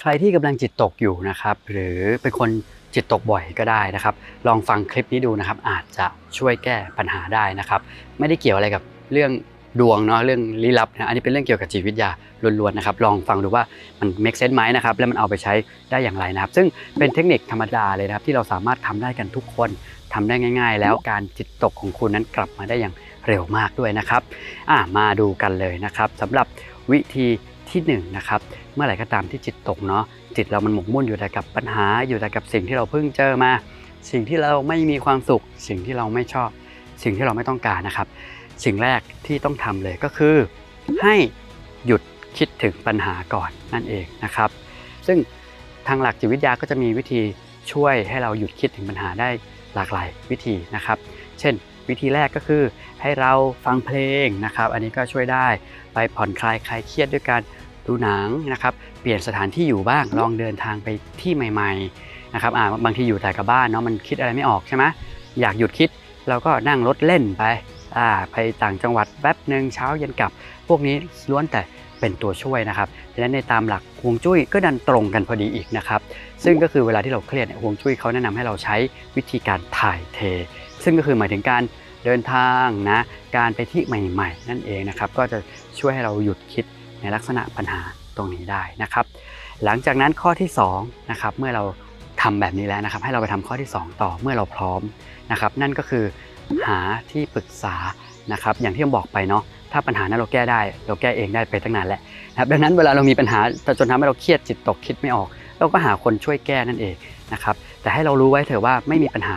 ใครที่กำลังจิตตกอยู่นะครับ หรือเป็นคนจิตตกบ่อยก็ได้นะครับ ลองฟังคลิปนี้ดูนะครับ อาจจะช่วยแก้ปัญหาได้นะครับ ไม่ได้เกี่ยวอะไรกับเรื่องดวงเนาะเรื่องลี้ลับนะอันนี้เป็นเรื่องเกี่ยวกับจิตวิทยาล้วนๆนะครับ ลองฟังดูว่ามัน make sense ไหมนะครับ แล้วมันเอาไปใช้ได้อย่างไรนะครับ ซึ่งเป็นเทคนิคธรรมดาเลยนะครับ ที่เราสามารถทำได้กันทุกคนทำได้ง่าย ๆ แล้วการจิตตกของคุณนั้นกลับมาได้อย่างเร็วมากด้วยนะครับอะมาดูกันเลยนะครับสำหรับวิธี ที่หนึ่งนะครับเมื่อไหร่ก็ตามที่จิตตกเนาะจิตเรามันหมกมุ่นอยู่แต่กับปัญหาอยู่แต่กับสิ่งที่เราเพิ่งเจอมา สิ่งที่เราไม่มีความสุข สิ่งที่เราไม่ชอบ สิ่งที่เราไม่ต้องการนะครับ สิ่งแรกที่ต้องทำเลยก็คือ ให้หยุดคิดถึงปัญหาก่อนนั่นเองนะครับ ซึ่งทางหลักจิตวิทยาก็จะมีวิธีช่วยให้เราหยุดคิดถึงปัญหาได้หลากหลายวิธีนะครับ เช่น วิธีแรกก็คือให้เราฟังเพลงนะครับ อันนี้ก็ช่วยได้ไปผ่อนคลายคลายเครียดด้วยการดูหนังนะครับ เปลี่ยนสถานที่อยู่บ้างลองเดินทางไปที่ใหม่ ๆนะครับอ่าบางทีอยู่แต่กับบ้านเนาะมันคิดอะไรไม่ออกใช่ไหมอยากหยุดคิดเราก็นั่งรถเล่นไปอ่าไปต่างจังหวัดแป๊บหนึ่งเช้าเย็นกลับ พวกนี้ล้วนแต่เป็นตัวช่วยนะครับและในตามหลักฮวงจุ้ยก็ดันตรงกันพอดีอีกนะครับ ซึ่งก็คือเวลาที่เราเครียดเนี่ยฮวงจุ้ยเขาแนะนำให้เราใช้วิธีการถ่ายเท ซึ่งก็คือหมายถึงการ เดินทางนะการไปที่ใหม่ๆ นั่นเองนะครับก็จะช่วยให้เราหยุดคิดในลักษณะปัญหาตรงนี้ได้นะครับ หลังจากนั้นข้อที่2นะครับเมื่อเราทำแบบนี้แล้วนะครับ ให้เราไปทำข้อที่ 2 ต่อเมื่อเราพร้อมนะครับ นั่นก็คือหาที่ปรึกษานะครับ อย่างที่ผมบอกไปเนาะถ้าปัญหานั้นเราแก้ได้เราแก้เองได้ไปตั้งนานแล้วนะครับดังนั้นเวลาเรามีปัญหาจนทำให้เราเครียดจิตตกคิดไม่ออก เราก็หาคนช่วยแก้นั่นเองนะครับแต่ให้เรารู้ไว้เถอะว่าไม่มีปัญหา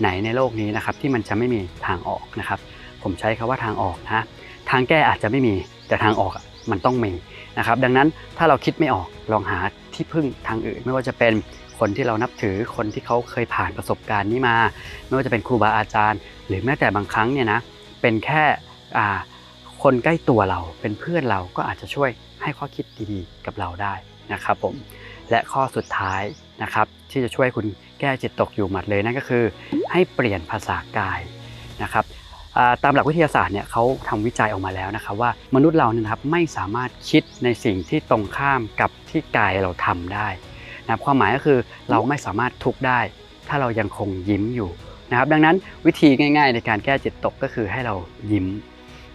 ไหนในโลกนี้นะครับที่มันจะไม่มีทางออกนะครับ ผมใช้คาว่าทางออกนะทางแก้อาจจะไม่มีแต่ทางออกมันต้องมีนะครับ ดังนั้นถ้าเราคิดไม่ออกลองหาที่พึ่งทางอื่น ไม่ว่าจะเป็นคนที่เรานับถือคนที่เขาเคยผ่านประสบการณ์นี้มา ไม่ว่าจะเป็นครูบาอาจารย์ หรือแม้แต่บางครั้งเนี่ยนะเป็นแค่คนใกล้ตัวเราเป็นเพื่อนเราก็อาจจะช่วยให้ข้อคิดดีๆ กับเราได้นะครับผมและข้อสุดท้ายนะครับที่จะช่วยคุณ แก้จิตตกอยู่หมัดเลยนั่นก็คือ ให้เปลี่ยนภาษากายนะครับตามหลักวิทยาศาสตร์เนี่ยเขาทำวิจัยออกมาแล้วนะครับว่ามนุษย์เราเนี่ยนะครับไม่สามารถคิดในสิ่งที่ตรงข้ามกับที่กายเราทำได้นะครับความหมายก็คือเราไม่สามารถทุกข์ได้ ถ้าเรายังคงยิ้มอยู่นะครับดังนั้นวิธีง่าย ๆ ในการแก้จิตตกก็คือให้เรายิ้ม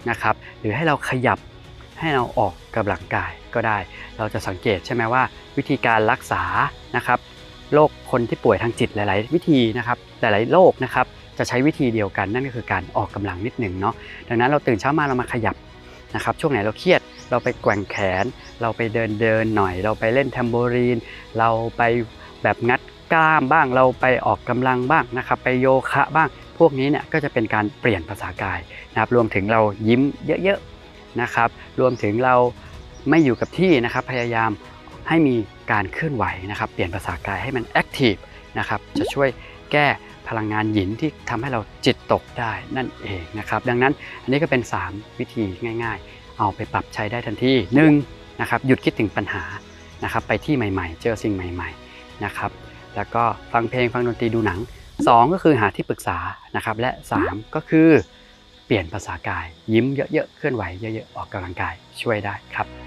นะครับหรือให้เราขยับให้เราออกกำลังกายก็ได้ เราจะสังเกตใช่ไหมว่า วิธีการรักษานะครับ โรคคนที่ป่วยทางจิตหลาย ๆ วิธีนะครับหลายๆโรคนะครับจะใช้วิธีเดียวกันนั่นก็คือการออกกำลังนิดหนึ่งเนาะดังนั้นเราตื่นเช้ามาเรามาขยับนะครับช่วงไหนเราเครียดเราไปแกว่งแขน เราไปเดินเดินหน่อย เราไปเล่นแทมโบรีน เราไปแบบงัดกล้ามบ้างเราไปออกกำลังบ้างนะครับไปโยคะบ้างพวกนี้เนี่ยก็จะเป็นการเปลี่ยนภาษากายนะครับรวมถึงเรายิ้มเยอะๆนะครับรวมถึงเราไม่อยู่กับที่นะครับพยายาม ให้มีการเคลื่อนไหวนะครับ เปลี่ยนภาษากายให้มันแอคทีฟนะครับ จะช่วยแก้พลังงานหยินที่ทำให้เราจิตตกได้นั่นเองนะครับ ดังนั้นอันนี้ก็เป็น 3 วิธีง่าย ๆ เอาไปปรับใช้ได้ทันทีหนึ่งนะครับหยุดคิดถึงปัญหานะครับ ไปที่ใหม่ๆ เจอสิ่งใหม่ๆนะครับ แล้วก็ฟังเพลงฟังดนตรีดูหนัง 2 ก็คือหาที่ปรึกษานะครับ และ 3 ก็คือเปลี่ยนภาษากาย ยิ้มเยอะๆ เคลื่อนไหวเยอะๆ ออกกำลังกายช่วยได้ครับ